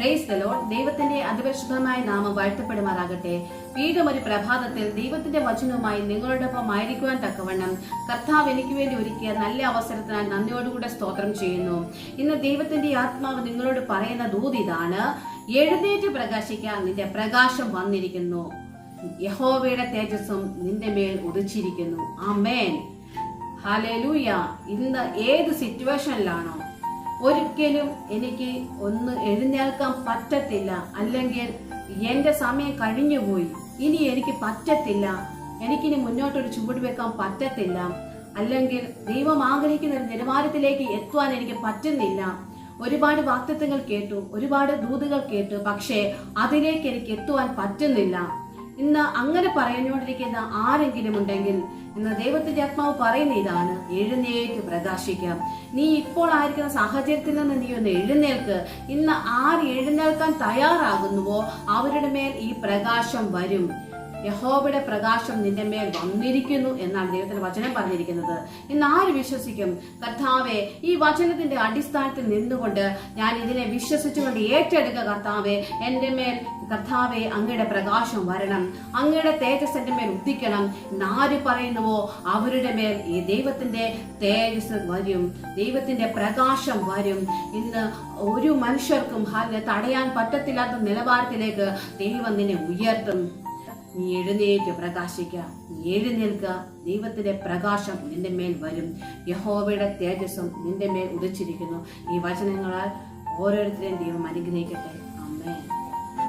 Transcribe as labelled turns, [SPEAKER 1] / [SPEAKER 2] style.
[SPEAKER 1] Price ദലോൺ ദൈവത്തിന്റെ അതിപരിശുദ്ധമായ നാമം വാഴ്ത്തപ്പെടുമാറാകട്ടെ. വീണ്ടും ഒരു പ്രഭാതത്തിൽ ദൈവത്തിന്റെ വചനവുമായി നിങ്ങളോടൊപ്പം ആയിരിക്കുവാൻ തക്കവണ്ണം കർത്താവ് എനിക്ക് വേണ്ടി ഒരുക്കിയ നല്ല അവസരത്തിനായി നന്ദിയോടുകൂടെ സ്തോത്രം ചെയ്യുന്നു. ഇന്ന് ദൈവത്തിന്റെ ആത്മാവ് നിങ്ങളോട് പറയുന്ന ദൂത് ഇതാണ്. എഴുന്നേറ്റ് പ്രകാശിക്കാൻ നിന്റെ പ്രകാശം വന്നിരിക്കുന്നു. യഹോവയുടെ തേജസ്സും നിന്റെ മേൽ ഉദിച്ചിരിക്കുന്നു. ആ മേൻ ഹാലേലൂയ ഇന്ന് ഏത് സിറ്റുവേഷനിലാണോ ഒരിക്കലും എനിക്ക് ഒന്ന് എഴുന്നേൽക്കാൻ പറ്റത്തില്ല. അല്ലെങ്കിൽ എന്റെ സമയം കഴിഞ്ഞുപോയി ഇനി എനിക്ക് പറ്റത്തില്ല. എനിക്കിനി മുന്നോട്ടൊരു ചുവട് വെക്കാൻ പറ്റത്തില്ല. അല്ലെങ്കിൽ ദൈവം ആഗ്രഹിക്കുന്ന ഒരു നിലവാരത്തിലേക്ക് എത്തുവാൻ എനിക്ക് പറ്റുന്നില്ല. ഒരുപാട് വാക്തത്വങ്ങൾ കേട്ടു. ഒരുപാട് ദൂതുകൾ കേട്ടു. പക്ഷേ അതിലേക്ക് എനിക്ക് എത്തുവാൻ പറ്റുന്നില്ല. ഇന്ന് അങ്ങനെ പറഞ്ഞുകൊണ്ടിരിക്കുന്ന ആരെങ്കിലും ഉണ്ടെങ്കിൽ ഇന്ന് ദൈവത്തിന്റെ ആത്മാവ് പറയുന്ന ഇതാണ് എഴുന്നേറ്റ് പ്രകാശിക്കാം. നീ ഇപ്പോൾ ആയിരിക്കുന്ന സാഹചര്യത്തിൽ നിന്ന് നീ ഒന്ന് എഴുന്നേൽക്ക്. ഇന്ന് ആര് എഴുന്നേൽക്കാൻ തയ്യാറാകുന്നുവോ അവരുടെ മേൽ ഈ പ്രകാശം വരും. യഹോബയുടെ പ്രകാശം നിന്റെ മേൽ വന്നിരിക്കുന്നു എന്നാണ് ദൈവത്തിന്റെ വചനം പറഞ്ഞിരിക്കുന്നത്. ഇന്ന് ആര് വിശ്വസിക്കും? കർത്താവെ ഈ വചനത്തിന്റെ അടിസ്ഥാനത്തിൽ നിന്നുകൊണ്ട് ഞാൻ ഇതിനെ വിശ്വസിച്ചുകൊണ്ട് ഏറ്റെടുക്കുക കർത്താവെ. എന്റെ മേൽ കർത്താവെ അങ്ങയുടെ പ്രകാശം വരണം. അങ്ങയുടെ തേജസ് എന്റെ മേൽ ഉദിക്കണം. ഇന്ന് ആര് പറയുന്നുവോ അവരുടെ മേൽ ഈ ദൈവത്തിന്റെ തേജസ് വരും. ദൈവത്തിന്റെ പ്രകാശം വരും. ഇന്ന് ഒരു മനുഷ്യർക്കും തടയാൻ പറ്റത്തില്ലാത്ത നിലവാരത്തിലേക്ക് ദൈവം നിന്നെ ഉയർത്തും. നീ എഴുന്നേറ്റ് പ്രകാശിക്കുക നീ എഴുന്നേൽക്കുക ദൈവത്തിന്റെ പ്രകാശം നിന്റെ മേൽ വരും. യഹോവയുടെ തേജസ്സും നിന്റെ മേൽ ഉദിച്ചിരിക്കുന്നു. ഈ വചനങ്ങളാൽ ഓരോരുത്തരെയും ദൈവം അനുഗ്രഹിക്കട്ടെ.